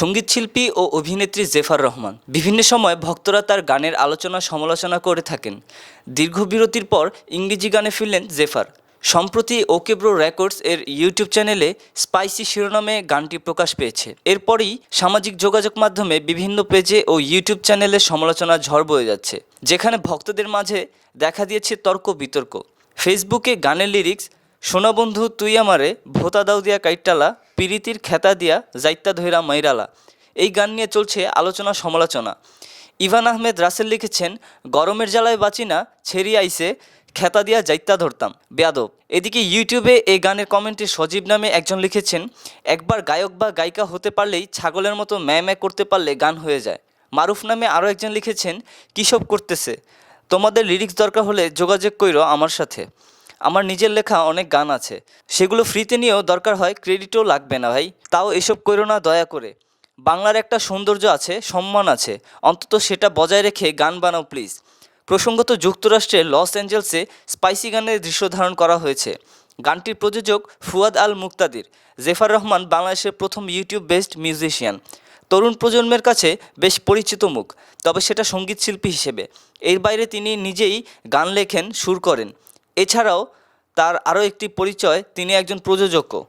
সঙ্গীতশিল্পী ও অভিনেত্রী জেফার রহমান। বিভিন্ন সময় ভক্তরা তার গানের আলোচনা সমালোচনা করে থাকেন। দীর্ঘ বিরতির পর ইংরেজি গানে ফিরলেন জেফার। সম্প্রতি ওকেব্রো রেকর্ডস এর ইউটিউব চ্যানেলে স্পাইসি শিরোনামে গানটি প্রকাশ পেয়েছে। এরপরই সামাজিক যোগাযোগ মাধ্যমে বিভিন্ন পেজে ও ইউটিউব চ্যানেলে সমালোচনা ঝড় বয়ে যাচ্ছে, যেখানে ভক্তদের মাঝে দেখা দিয়েছে তর্ক বিতর্ক। ফেসবুকে গানের লিরিক্স সোনা বন্ধু, তুই আমারে ভোতা দাও দিয়া কাইটালা পিরিতির খেতা দিয়া জাইত্তা ধৈরা মাইরালা। এই গান নিয়ে চলছে আলোচনা সমালোচনা। ইভান আহমেদ রাসেল লিখেছেন, গরমের জ্বালায় বাঁচি না, ছেড়ি আইসে খেতা দিয়া জাইত্তা ধরতাম। বেয়াদব। এদিকে ইউটিউবে এই গানের কমেন্টে সজীব নামে একজন লিখেছেন, একবার গায়ক বা গায়িকা হতে পারলেই ছাগলের মতো ম্যায় ম্যায় করতে পারলে গান হয়ে যায়। মারুফ নামে আরও একজন লিখেছেন, কী সব করতেছে? তোমাদের লিরিক্স দরকার হলে যোগাযোগ কইরো আমার সাথে। আমার নিজের লেখা অনেক গান আছে। সেগুলো ফ্রিতে নিয়েও দরকার হয়, ক্রেডিটও লাগবে না ভাই। তাও এসব করো না, দয়া করে। বাংলার একটা সৌন্দর্য আছে, সম্মান আছে। অন্তত সেটা বজায় রেখে গান বানাও প্লিজ। প্রসঙ্গত যুক্তরাষ্ট্রের লস অ্যাঞ্জেলসে স্পাইসি গানের দৃশ্য ধারণ করা হয়েছে। গানটির প্রযোজক ফুয়াদ আল মুক্তাদির। জেফার রহমান বাংলাদেশের প্রথম ইউটিউব বেসড মিউজিশিয়ান। তরুণ প্রজন্মের কাছে বেশ পরিচিত মুখ, তবে সেটা সঙ্গীতশিল্পী হিসেবে। এর বাইরে তিনি নিজেই গান লেখেন, সুর করেন। এছাড়াও তার আরও একটি পরিচয় তিনি একজন প্রযোজকও।